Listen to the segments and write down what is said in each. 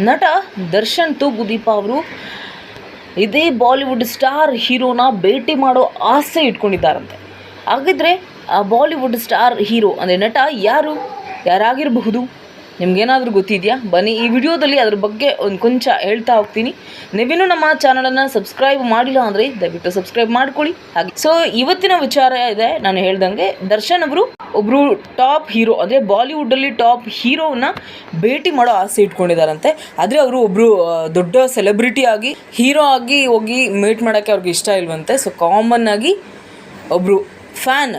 ನಟ ದರ್ಶನ್ ತೂಗುದೀಪ ಅವರು ಇದೇ ಬಾಲಿವುಡ್ ಸ್ಟಾರ್ ಹೀರೋನ ಭೇಟಿ ಮಾಡೋ ಆಸೆ ಇಟ್ಕೊಂಡಿದ್ದಾರಂತೆ. ಹಾಗಿದ್ರೆ ಆ ಬಾಲಿವುಡ್ ಸ್ಟಾರ್ ಹೀರೋ ಅಂದರೆ ನಟ ಯಾರು? ಯಾರಾಗಿರಬಹುದು? ನಿಮ್ಗೇನಾದರೂ ಗೊತ್ತಿದೆಯಾ? ಬನ್ನಿ, ಈ ವಿಡಿಯೋದಲ್ಲಿ ಅದ್ರ ಬಗ್ಗೆ ಒಂದು ಕೊಂಚ ಹೇಳ್ತಾ ಹೋಗ್ತೀನಿ. ನೀವಿನ್ನೂ ನಮ್ಮ ಚಾನಲನ್ನು ಸಬ್ಸ್ಕ್ರೈಬ್ ಮಾಡಿಲ್ಲ ಅಂದರೆ ದಯವಿಟ್ಟು ಸಬ್ಸ್ಕ್ರೈಬ್ ಮಾಡ್ಕೊಳ್ಳಿ. ಹಾಗೆ, ಸೊ, ಇವತ್ತಿನ ವಿಚಾರ ಇದೆ, ನಾನು ಹೇಳ್ದಂಗೆ ದರ್ಶನ್ ಅವರು ಒಬ್ಬರು ಟಾಪ್ ಹೀರೋ, ಅಂದರೆ ಬಾಲಿವುಡಲ್ಲಿ ಟಾಪ್ ಹೀರೋನ ಭೇಟಿ ಮಾಡೋ ಆಸೆ ಇಟ್ಕೊಂಡಿದ್ದಾರಂತೆ. ಆದರೆ ಅವರು ಒಬ್ಬರು ದೊಡ್ಡ ಸೆಲೆಬ್ರಿಟಿ ಆಗಿ, ಹೀರೋ ಆಗಿ ಹೋಗಿ ಮೀಟ್ ಮಾಡೋಕ್ಕೆ ಅವ್ರಿಗೆ ಇಷ್ಟ ಇಲ್ವಂತೆ. ಸೊ, ಕಾಮನ್ ಆಗಿ ಒಬ್ಬರು ಫ್ಯಾನ್,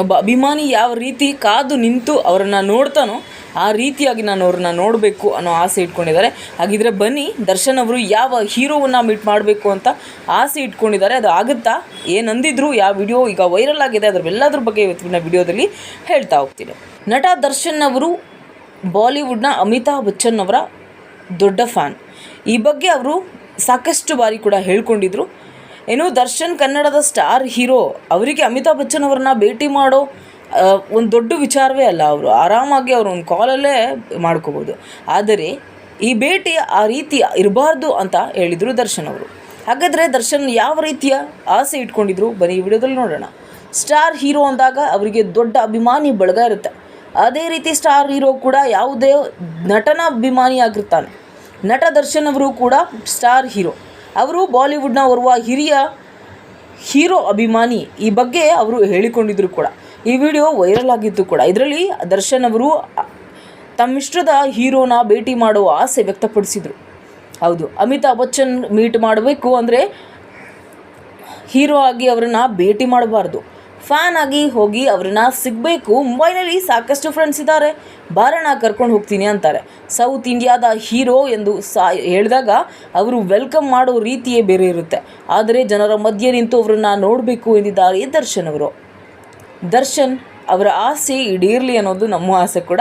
ಒಬ್ಬ ಅಭಿಮಾನಿ ಯಾವ ರೀತಿ ಕಾದು ನಿಂತು ಅವರನ್ನು ನೋಡ್ತಾನೋ ಆ ರೀತಿಯಾಗಿ ನಾನು ಅವ್ರನ್ನ ನೋಡಬೇಕು ಅನ್ನೋ ಆಸೆ ಇಟ್ಕೊಂಡಿದ್ದಾರೆ. ಹಾಗಿದ್ರೆ ಬನ್ನಿ, ದರ್ಶನ್ ಅವರು ಯಾವ ಹೀರೋವನ್ನು ಮೀಟ್ ಮಾಡಬೇಕು ಅಂತ ಆಸೆ ಇಟ್ಕೊಂಡಿದ್ದಾರೆ. ಅದು ಆಗುತ್ತಾ? ಏನಂದಿದ್ರು ಯಾವ ವಿಡಿಯೋ ಈಗ ವೈರಲ್ ಆಗಿದೆ ಅದ್ರ ಎಲ್ಲದ್ರ ಬಗ್ಗೆ ಇವತ್ತಿನ ವಿಡಿಯೋದಲ್ಲಿ ಹೇಳ್ತಾ ಹೋಗ್ತೀನಿ. ನಟ ದರ್ಶನ್ ಅವರು ಬಾಲಿವುಡ್ನ ಅಮಿತಾಬ್ ಬಚ್ಚನ್ ಅವರ ದೊಡ್ಡ ಫ್ಯಾನ್. ಈ ಬಗ್ಗೆ ಅವರು ಸಾಕಷ್ಟು ಬಾರಿ ಕೂಡ ಹೇಳ್ಕೊಂಡಿದ್ರು. ಏನು, ದರ್ಶನ್ ಕನ್ನಡದ ಸ್ಟಾರ್ ಹೀರೋ, ಅವರಿಗೆ ಅಮಿತಾಬ್ ಬಚ್ಚನ್ ಅವ್ರನ್ನ ಭೇಟಿ ಮಾಡೋ ಒಂದು ದೊಡ್ಡ ವಿಚಾರವೇ ಅಲ್ಲ ಅವರು. ಆರಾಮಾಗಿ ಅವರು ಒಂದು ಕಾಲಲ್ಲೇ ಮಾಡ್ಕೋಬೋದು. ಆದರೆ ಈ ಭೇಟಿ ಆ ರೀತಿ ಇರಬಾರ್ದು ಅಂತ ಹೇಳಿದರು ದರ್ಶನ್ ಅವರು. ಹಾಗಾದರೆ ದರ್ಶನ್ ಯಾವ ರೀತಿಯ ಆಸೆ ಇಟ್ಕೊಂಡಿದ್ರು? ಬನ್ನಿ ಈ ವಿಡಿಯೋದಲ್ಲಿ ನೋಡೋಣ. ಸ್ಟಾರ್ ಹೀರೋ ಅಂದಾಗ ಅವರಿಗೆ ದೊಡ್ಡ ಅಭಿಮಾನಿ ಬಳಗ ಇರುತ್ತೆ. ಅದೇ ರೀತಿ ಸ್ಟಾರ್ ಹೀರೋ ಕೂಡ ಯಾವುದೇ ನಟನ ಅಭಿಮಾನಿಯಾಗಿರ್ತಾನೆ ನಟ ದರ್ಶನ್ ಅವರು ಕೂಡ ಸ್ಟಾರ್ ಹೀರೋ. ಅವರು ಬಾಲಿವುಡ್ನ ಓರ್ವ ಹಿರಿಯ ಹೀರೋ ಅಭಿಮಾನಿ ಈ ಬಗ್ಗೆ ಅವರು ಹೇಳಿಕೊಂಡಿದ್ರು ಕೂಡ. ಈ ವಿಡಿಯೋ ವೈರಲ್ ಆಗಿತ್ತು ಕೂಡ. ಇದರಲ್ಲಿ ದರ್ಶನ್ ಅವರು ತಮ್ಮಿಷ್ಟದ ಹೀರೋನ ಭೇಟಿ ಮಾಡುವ ಆಸೆ ವ್ಯಕ್ತಪಡಿಸಿದರು. ಹೌದು, ಅಮಿತಾಬ್ ಬಚ್ಚನ್ ಮೀಟ್ ಮಾಡಬೇಕು ಅಂದರೆ ಹೀರೋ ಆಗಿ ಅವರನ್ನ ಭೇಟಿ ಮಾಡಬಾರ್ದು. ಫ್ಯಾನ್ ಆಗಿ ಹೋಗಿ ಅವ್ರನ್ನ ಸಿಗಬೇಕು. ಮುಂಬೈನಲ್ಲಿ ಸಾಕಷ್ಟು ಫ್ರೆಂಡ್ಸ್ ಇದ್ದಾರೆ. ಬಾರಣ ಕರ್ಕೊಂಡು ಹೋಗ್ತೀನಿ ಅಂತಾರೆ. ಸೌತ್ ಇಂಡಿಯಾದ ಹೀರೋ ಎಂದು ಸಾ ಹೇಳಿದಾಗ ಅವರು ವೆಲ್ಕಮ್ ಮಾಡೋ ರೀತಿಯೇ ಬೇರೆ ಇರುತ್ತೆ. ಆದರೆ ಜನರ ಮಧ್ಯೆ ನಿಂತು ಅವರನ್ನ ನೋಡಬೇಕು ಎಂದಿದ್ದಾರೆ ದರ್ಶನ್ ಅವರು. ದರ್ಶನ್ ಅವರ ಆಸೆ ಈಡೇರಲಿ ಅನ್ನೋದು ನಮ್ಮ ಆಸೆ ಕೂಡ.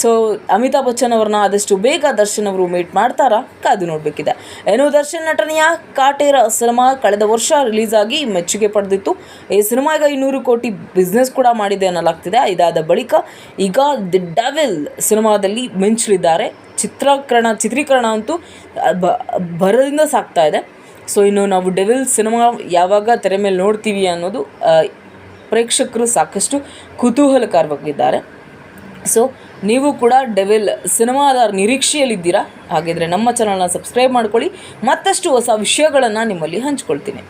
ಸೊ ಅಮಿತಾಬ್ ಬಚ್ಚನ್ ಅವ್ರನ್ನ ಆದಷ್ಟು ಬೇಗ ದರ್ಶನ್ ಅವರು ಮೀಟ್ ಮಾಡ್ತಾರಾ? ಕಾದು ನೋಡಬೇಕಿದೆ. ಏನು, ದರ್ಶನ್ ನಟನೆಯ ಕಾಟೇರ ಸಿನಿಮಾ ಕಳೆದ ವರ್ಷ ರಿಲೀಸ್ ಆಗಿ ಮೆಚ್ಚುಗೆ ಪಡೆದಿತ್ತು. ಈ ಸಿನಿಮಾ ಈಗ ಇನ್ನೂರು ಕೋಟಿ ಬಿಸ್ನೆಸ್ ಕೂಡ ಮಾಡಿದೆ ಅನ್ನಲಾಗ್ತಿದೆ. ಇದಾದ ಬಳಿಕ ಈಗ ದಿ ಡವೆಲ್ ಸಿನಿಮಾದಲ್ಲಿ ಮಿಂಚಲಿದ್ದಾರೆ. ಚಿತ್ರೀಕರಣ ಚಿತ್ರೀಕರಣ ಅಂತೂ ಬ ಸಾಗ್ತಾ ಇದೆ. ಸೊ ಇನ್ನು ನಾವು ಡೆವಿಲ್ ಸಿನಿಮಾ ಯಾವಾಗ ತೆರೆ ಮೇಲೆ ನೋಡ್ತೀವಿ ಅನ್ನೋದು ಪ್ರೇಕ್ಷಕರು ಸಾಕಷ್ಟು ಕುತೂಹಲಕಾರವಾಗಿದ್ದಾರೆ. ಸೊ ನೀವು ಕೂಡ ಡೆವಿಲ್ ಸಿನಿಮಾದ ನಿರೀಕ್ಷೆಯಲ್ಲಿದ್ದೀರಾ? ಹಾಗಿದ್ರೆ ನಮ್ಮ ಚಾನಲ್ನ ಸಬ್ಸ್ಕ್ರೈಬ್ ಮಾಡ್ಕೊಳ್ಳಿ. ಮತ್ತಷ್ಟು ಹೊಸ ವಿಷಯಗಳನ್ನು ನಿಮ್ಮಲ್ಲಿ ಹಂಚ್ಕೊಳ್ತೀನಿ.